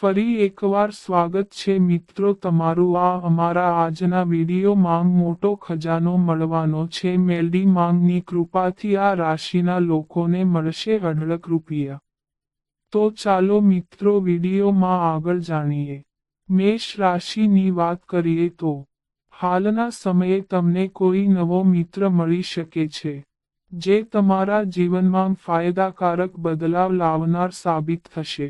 ફરી એકવાર સ્વાગત છે મિત્રો, તમારું આ અમારા આજના વીડિયો માંગ મોટો ખજાનો મળવાનો છે. મેલડી માંગની કૃપાથી આ રાશિના લોકોને મળશે અઢળક રૂપિયા. તો ચાલો મિત્રો, વિડીયોમાં આગળ જાણીએ. મેષ રાશિની વાત કરીએ તો, હાલના સમયે તમને કોઈ નવો મિત્ર મળી શકે છે, જે તમારા જીવનમાં ફાયદાકારક બદલાવ લાવનાર સાબિત થશે.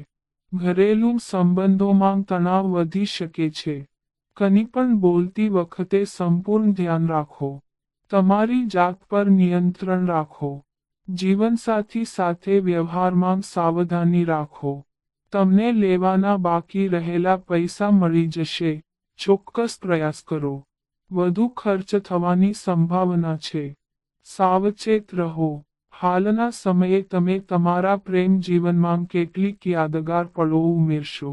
ઘરેલું સંબંધોમાં તણાવ વધી શકે છે. કની પણ બોલતી વખતે સંપૂર્ણ ધ્યાન રાખો. તમારી જાત પર નિયંત્રણ રાખો. જીવનસાથી સાથે વ્યવહારમાં સાવધાની રાખો. તમને લેવાના બાકી રહેલા પૈસા મળી જશે. ચોક્કસ પ્રયાસ કરો. વધુ ખર્ચ થવાની સંભાવના છે. સાવચેત રહો. હાલના સમયે તમે તમારા પ્રેમ જીવનમાં કેટલીક યાદગાર પળો ઉમેરશો.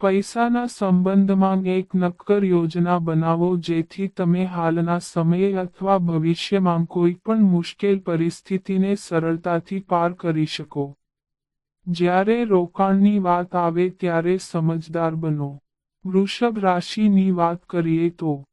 પૈસાના સંબંધમાં એક નક્કર યોજના બનાવો જેથી તમે હાલના સમયે અથવા ભવિષ્યમાં કોઈ પણ મુશ્કેલ પરિસ્થિતિને સરળતાથી પાર કરી શકો. જ્યારે રોકાણની વાત આવે ત્યારે સમજદાર બનો. વૃષભ રાશિની વાત કરીએ તો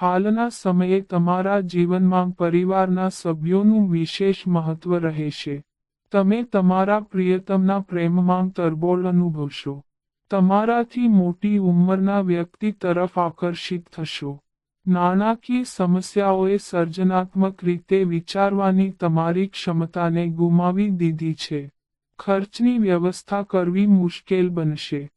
હાલના સમયે તમારા જીવનમાં પરિવારના સભ્યોનું વિશેષ મહત્વ રહેશે તમે તમારા પ્રિયતમના પ્રેમમાં તરબોળ અનુભવશો. તમારાથી મોટી ઉંમરના વ્યક્તિ તરફ આકર્ષિત થશો. નાણાકીય સમસ્યાઓએ સર્જનાત્મક રીતે વિચારવાની તમારી ક્ષમતાને ગુમાવી દીધી છે. ખર્ચની વ્યવસ્થા કરવી મુશ્કેલ બનશે.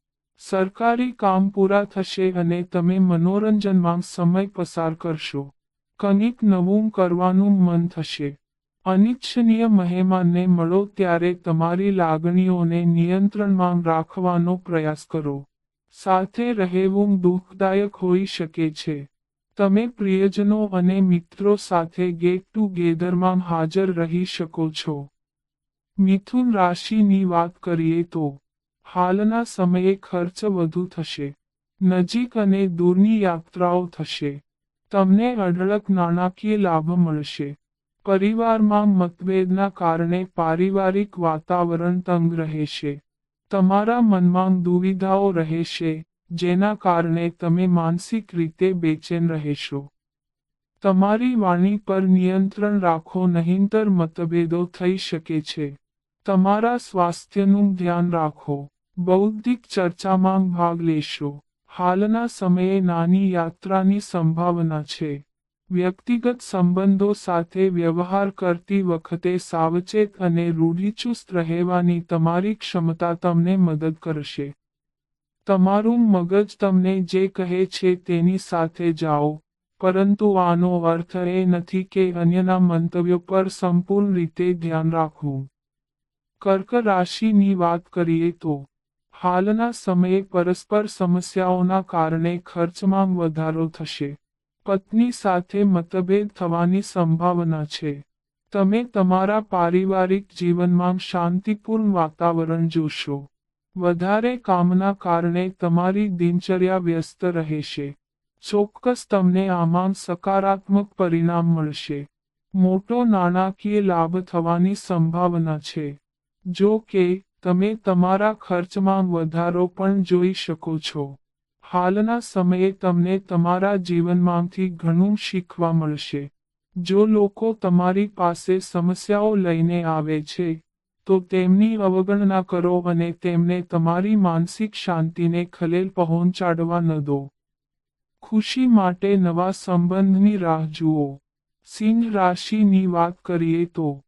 સરકારી કામ પૂરા થશે અને તમે મનોરંજનમાં સમય પસાર કરશો. કંઈક નવું કરવાનું મન થશે. અનિચ્છનીય મહેમાનને મળો ત્યારે તમારી લાગણીઓને નિયંત્રણમાં રાખવાનો પ્રયાસ કરો. સાથે રહેવું દુઃખદાયક હોઈ શકે છે. તમે પ્રિયજનો અને મિત્રો સાથે ગેટ ટુગેધરમાં હાજર રહી શકો છો. મિથુન રાશિની વાત કરીએ તો હાલના સમયે ખર્ચ વધુ થશે. નજીક અને દૂરની યાત્રાઓ થશે. તમને અઢળક નાણાકીય લાભ મળશે. પરિવારમાં મતભેદના કારણે પારિવારિક વાતાવરણ તંગ રહેશે. તમારા મનમાં દુવિધાઓ રહેશે, જેના કારણે તમે માનસિક રીતે બેચેન રહેશો. તમારી વાણી પર નિયંત્રણ રાખો નહીંતર મતભેદો થઈ શકે છે. તમારા સ્વાસ્થ્યનું ધ્યાન રાખો. બૌદ્ધિક ચર્ચામાં ભાગ લેશો. હાલના સમયે નાની યાત્રાની સંભાવના છે. વ્યક્તિગત સંબંધો સાથે વ્યવહાર કરતી વખતે સાવચેત અને રૂઢિચુસ્ત રહેવાની તમારી ક્ષમતા તમને મદદ કરશે. તમારું મગજ તમને જે કહે છે તેની સાથે જાઓ. પરંતુ આનો અર્થ એ નથી કે અન્યના મંતવ્યો પર સંપૂર્ણ રીતે ધ્યાન રાખવું. કર્ક રાશિની વાત કરીએ તો હાલના સમયે પરસ્પર સમસ્યાઓના કારણે ખર્ચમાં વધારો થશે. પત્ની સાથે મતભેદ થવાની સંભાવના છે. તમે તમારા પારિવારિક જીવનમાં શાંતિપૂર્ણ વાતાવરણ જોશો. વધારે કામના કારણે તમારી દિનચર્યા વ્યસ્ત રહેશે. ચોક્કસ તમને આમાં સકારાત્મક પરિણામ મળશે. મોટો નાણાકીય લાભ થવાની સંભાવના છે. જો કે તમે તમારા ખર્ચમાં વધારો પણ જોઈ શકો છો. હાલના સમયે તમને તમારા જીવનમાંથી ઘણું શીખવા મળશે. જો લોકો તમારી પાસે સમસ્યાઓ લઈને આવે છે, તો તેમની અવગણના કરો અને તેમને તમારી માનસિક શાંતિને ખલેલ પહોંચાડવા ન દો. ખુશી માટે નવા સંબંધની રાહ જુઓ. સિંહ રાશિની વાત કરીએ તો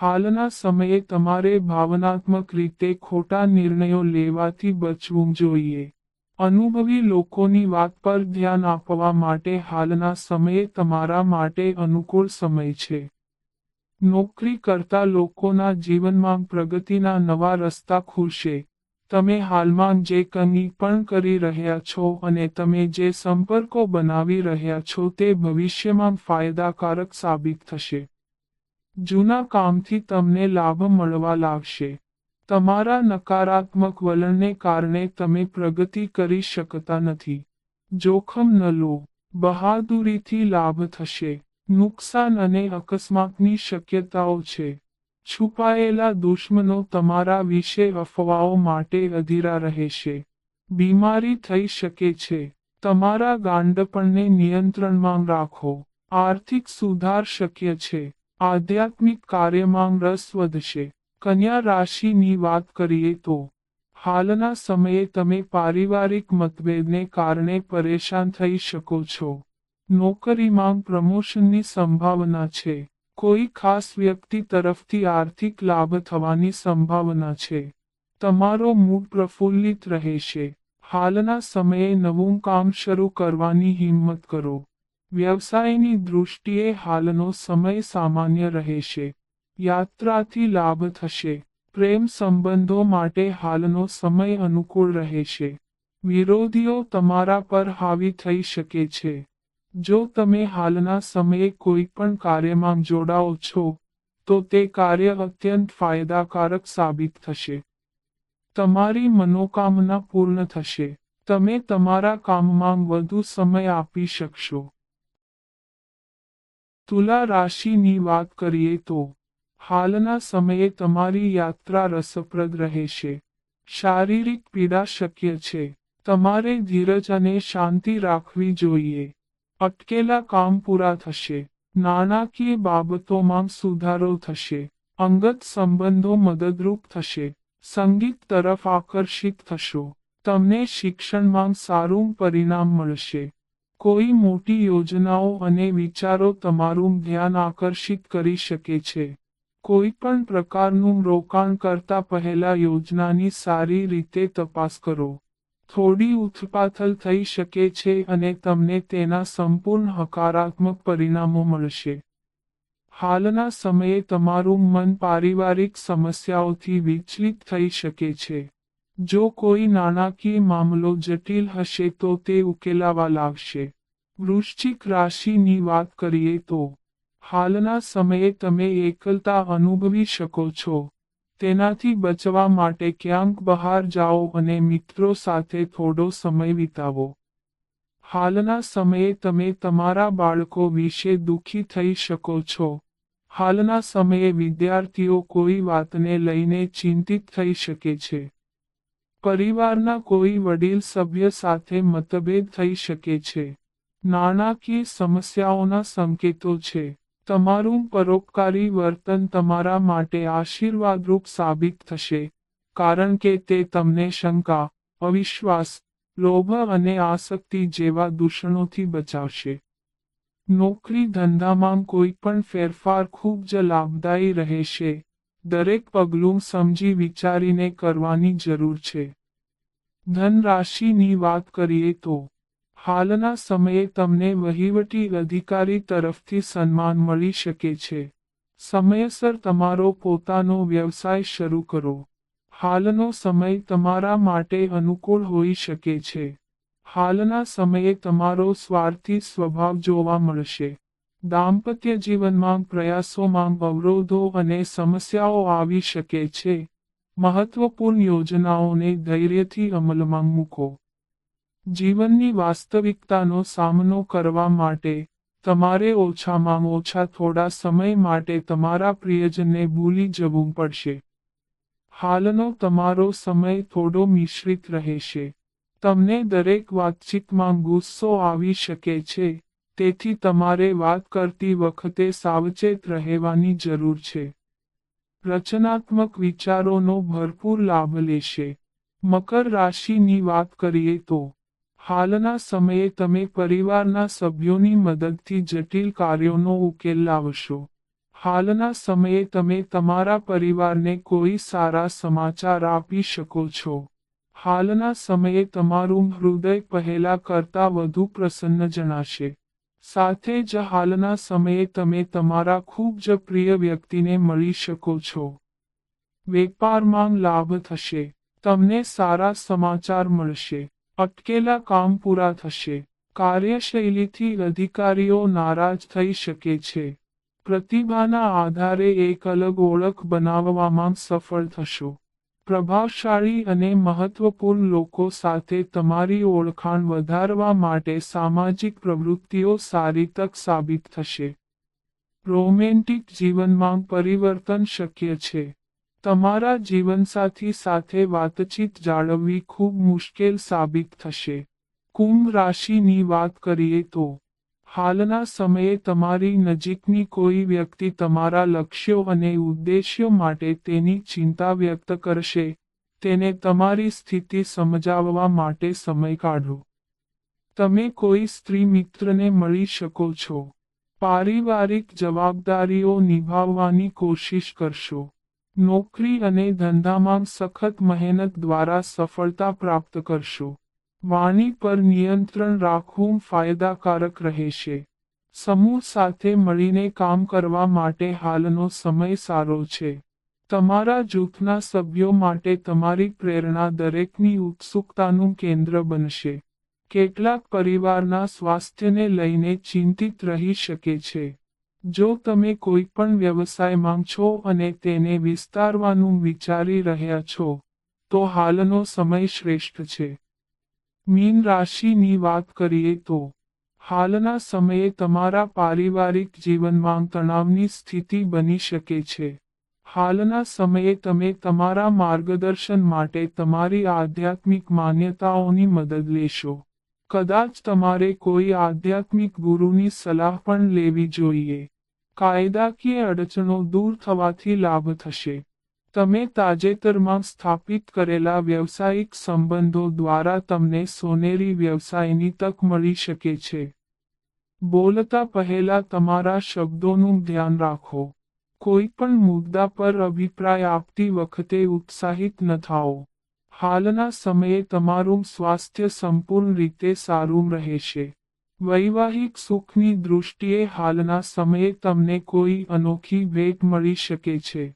હાલના સમયે તમારે ભાવનાત્મક રીતે ખોટા નિર્ણયો લેવાથી બચવું જોઈએ. અનુભવી લોકોની વાત પર ધ્યાન આપવા માટે હાલના સમયે તમારા માટે અનુકૂળ સમય છે. નોકરી કરતા લોકોના જીવનમાં પ્રગતિના નવા રસ્તા ખુલશે. તમે હાલમાં જે કંઈ પણ કરી રહ્યા છો અને તમે જે સંપર્કો બનાવી રહ્યા છો તે ભવિષ્યમાં ફાયદાકારક સાબિત થશે. જૂના કામથી તમને લાભ મળવા લાગશે. તમારા નકારાત્મક વલણને કારણે તમે પ્રગતિ કરી શકતા નથી. જોખમ ન લો. બહાદુરીથી લાભ થશે. નુકસાન અને અકસ્માતની શક્યતાઓ છે. છુપાયેલા દુશ્મનો તમારા વિશે અફવાઓ માટે અધીરા રહેશે. બીમારી થઈ શકે છે. તમારા ગાંડપણને નિયંત્રણમાં રાખો. આર્થિક સુધાર શક્ય છે. આધ્યાત્મિક કાર્યમાં રસ વધશે. કન્યા રાશિની વાત કરીએ તો, હાલના સમયે તમે પારિવારિક મતભેદને કારણે પરેશાન થઈ શકો છો. નોકરીમાં પ્રમોશનની સંભાવના છે. કોઈ ખાસ વ્યક્તિ તરફથી આર્થિક લાભ થવાની સંભાવના છે. તમારો મૂડ પ્રફુલ્લિત રહેશે. હાલના સમયે નવું કામ શરૂ કરવાની હિંમત કરો. વ્યવસાયની દૃષ્ટિએ હાલનો સમય સામાન્ય રહેશે. યાત્રાથી લાભ થશે. પ્રેમ સંબંધો માટે હાલનો સમય અનુકૂળ રહેશે. વિરોધીઓ તમારા પર હાવી થઈ શકે છે. જો તમે હાલના સમયે કોઈ પણ કાર્યમાં જોડાઓ છો, તો તે કાર્ય અત્યંત ફાયદાકારક સાબિત થશે. તમારી મનોકામના પૂર્ણ થશે. તમે તમારા કામમાં વધુ સમય આપી શકશો. તુલા રાશિની વાત કરીએ તો, હાલના સમયે તમારી યાત્રા રસપ્રદ રહેશે. શારીરિક પીડા શક્ય છે. તમારે ધીરજ અને શાંતિ રાખવી જોઈએ. અટકેલા કામ પૂરા થશે. નાણાકીય બાબતોમાં સુધારો થશે. અંગત સંબંધો મદદરૂપ થશે. સંગીત તરફ આકર્ષિત થશો. તમને શિક્ષણમાં સારું પરિણામ મળશે. કોઈ મોટી યોજનાઓ અને વિચારો તમારું ધ્યાન આકર્ષિત કરી શકે છે. કોઈ પણ પ્રકારનું રોકાણ કરતા પહેલા યોજનાની સારી રીતે તપાસ કરો. થોડી ઉથપાથલ થઈ શકે છે અને તમને તેના સંપૂર્ણ હકારાત્મક પરિણામો મળશે. હાલના સમયે તમારું મન પારિવારિક સમસ્યાઓથી વિચલિત થઈ શકે છે. જો કોઈ નાણાકીય મામલો જટિલ હશે તો તે ઉકેલાવા લાગશે. વૃશ્ચિક રાશિની વાત કરીએ તો, હાલના સમયે તમે એકલતા અનુભવી શકો છો. તેનાથી બચવા માટે ક્યાંક બહાર જાઓ અને મિત્રો સાથે થોડો સમય વિતાવો. હાલના સમયે તમે તમારા બાળકો વિશે દુઃખી થઈ શકો છો. હાલના સમયે વિદ્યાર્થીઓ કોઈ વાતને લઈને ચિંતિત થઈ શકે છે. પરિવારના કોઈ વડીલ સભ્ય સાથે મતભેદ થઈ શકે છે. નાણાકીય સમસ્યાઓના સંકેતો છે. તમારું પરોપકારી વર્તન તમારા માટે આશીર્વાદરૂપ સાબિત થશે, કારણ કે તે તમને શંકા, અવિશ્વાસ, લોભ અને આસક્તિ જેવા દૂષણોથી બચાવશે. નોકરી ધંધામાં કોઈ પણ ફેરફાર ખૂબ જ લાભદાયી રહેશે. દરેક પગલું સમજી વિચારીને કરવાની જરૂર છે. ધન રાશિની વાત કરીએ તો, હાલના સમયે તમને વહીવટી અધિકારી તરફથી સન્માન મળી શકે છે. સમયસર તમારો પોતાનો વ્યવસાય શરૂ કરો. હાલનો સમય તમારા માટે અનુકૂળ હોઈ શકે છે. હાલના સમયે તમારો સ્વાર્થી સ્વભાવ જોવા મળશે. દાંપત્ય જીવનમાં પ્રયાસોમાં અવરોધો અને સમસ્યાઓ આવી શકે છે. મહત્વપૂર્ણ યોજનાઓને ધૈર્યથી અમલમાં મૂકો. જીવનની વાસ્તવિકતાનો સામનો કરવા માટે તમારે ઓછામાં ઓછા થોડા સમય માટે તમારા પ્રિયજનને ભૂલી જવું પડશે. હાલનો તમારો સમય થોડો મિશ્રિત રહેશે. તમને દરેક વાતચીતમાં ગુસ્સો આવી શકે છે. તેથી તમારે વાત કરતી વખતે સાવચેત રહેવાની જરૂર છે. રચનાત્મક વિચારોનો ભરપૂર લાભ લેશે. મકર રાશિની વાત કરીએ તો, હાલના સમયે તમે પરિવારના સભ્યોની મદદથી જટિલ કાર્યોનો ઉકેલ લાવશો. હાલના સમયે તમે તમારા પરિવારને કોઈ સારા સમાચાર આપી શકો છો. હાલના સમયે તમારું હૃદય પહેલા કરતા વધુ પ્રસન્ન જણાશે. સાથે જ હાલના સમયે તમે તમારા ખૂબ જ પ્રિય વ્યક્તિને મળી શકો છો. વેપારમાં લાભ થશે. તમને સારા સમાચાર મળશે. અટકેલા કામ પૂરા થશે. કાર્યશૈલીથી અધિકારીઓ નારાજ થઈ શકે છે. પ્રતિભાના આધારે એક અલગ ઓળખ બનાવવામાં સફળ થશો. પ્રભાવશાળી અને મહત્વપૂર્ણ લોકો સાથે તમારી ઓળખાણ વધારવા માટે સામાજિક પ્રવૃત્તિઓ સારી તક સાબિત થશે. રોમેન્ટિક જીવનમાં પરિવર્તન શક્ય છે. તમારા જીવનસાથી સાથે વાતચીત જાળવવી ખૂબ મુશ્કેલ સાબિત થશે. કુંભ રાશિની વાત કરીએ તો હાલના સમયે તમારી નજીકની કોઈ વ્યક્તિ તમારા લક્ષ્યો અને ઉદ્દેશ્યો માટે તેની ચિંતા વ્યક્ત કરશે, તેને તમારી સ્થિતિ સમજાવવા માટે સમય કાઢો. તમે કોઈ સ્ત્રી મિત્રને મળી શકો છો. પારિવારિક જવાબદારીઓ નિભાવવાની કોશિશ કરશો. નોકરી અને ધંધામાં સખત મહેનત દ્વારા સફળતા પ્રાપ્ત કરશો. વાણી પર નિયંત્રણ રાખવું ફાયદાકારક રહેશે. સમૂહ સાથે મળીને કામ કરવા માટે હાલનો સમય સારો છે. તમારા જૂથના સભ્યો માટે તમારી પ્રેરણા દરેકની ઉત્સુકતાનું કેન્દ્ર બનશે. કેટલાક પરિવારના સ્વાસ્થ્યને લઈને ચિંતિત રહી શકે છે. જો તમે કોઈ પણ વ્યવસાયમાં છો અને તેને વિસ્તારવાનું વિચારી રહ્યા છો, તો હાલનો સમય શ્રેષ્ઠ છે. મીન રાશિની વાત કરીએ તો, હાલના સમયે તમારા પારિવારિક જીવનમાં તણાવની સ્થિતિ બની શકે છે. હાલના સમયે તમે તમારા માર્ગદર્શન માટે તમારી આધ્યાત્મિક માન્યતાઓની મદદ લેશો. કદાચ તમારે કોઈ આધ્યાત્મિક ગુરુની સલાહ પણ લેવી જોઈએ. કાયદાકીય અડચણો દૂર થવાથી લાભ થશે. તમે તાજેતરમાં સ્થાપિત કરેલા વ્યવસાયિક સંબંધો દ્વારા તમને સોનેરી વ્યવસાયની તક મળી શકે છે. બોલતા પહેલા તમારા શબ્દોનું ધ્યાન રાખો. કોઈ પણ મુદ્દા પર અભિપ્રાય આપતી વખતે ઉત્સાહિત ન થાઓ. હાલના સમયે તમારું સ્વાસ્થ્ય સંપૂર્ણ રીતે સારું રહેશે. વૈવાહિક સુખની દૃષ્ટિએ હાલના સમયે તમને કોઈ અનોખી ભેટ મળી શકે છે.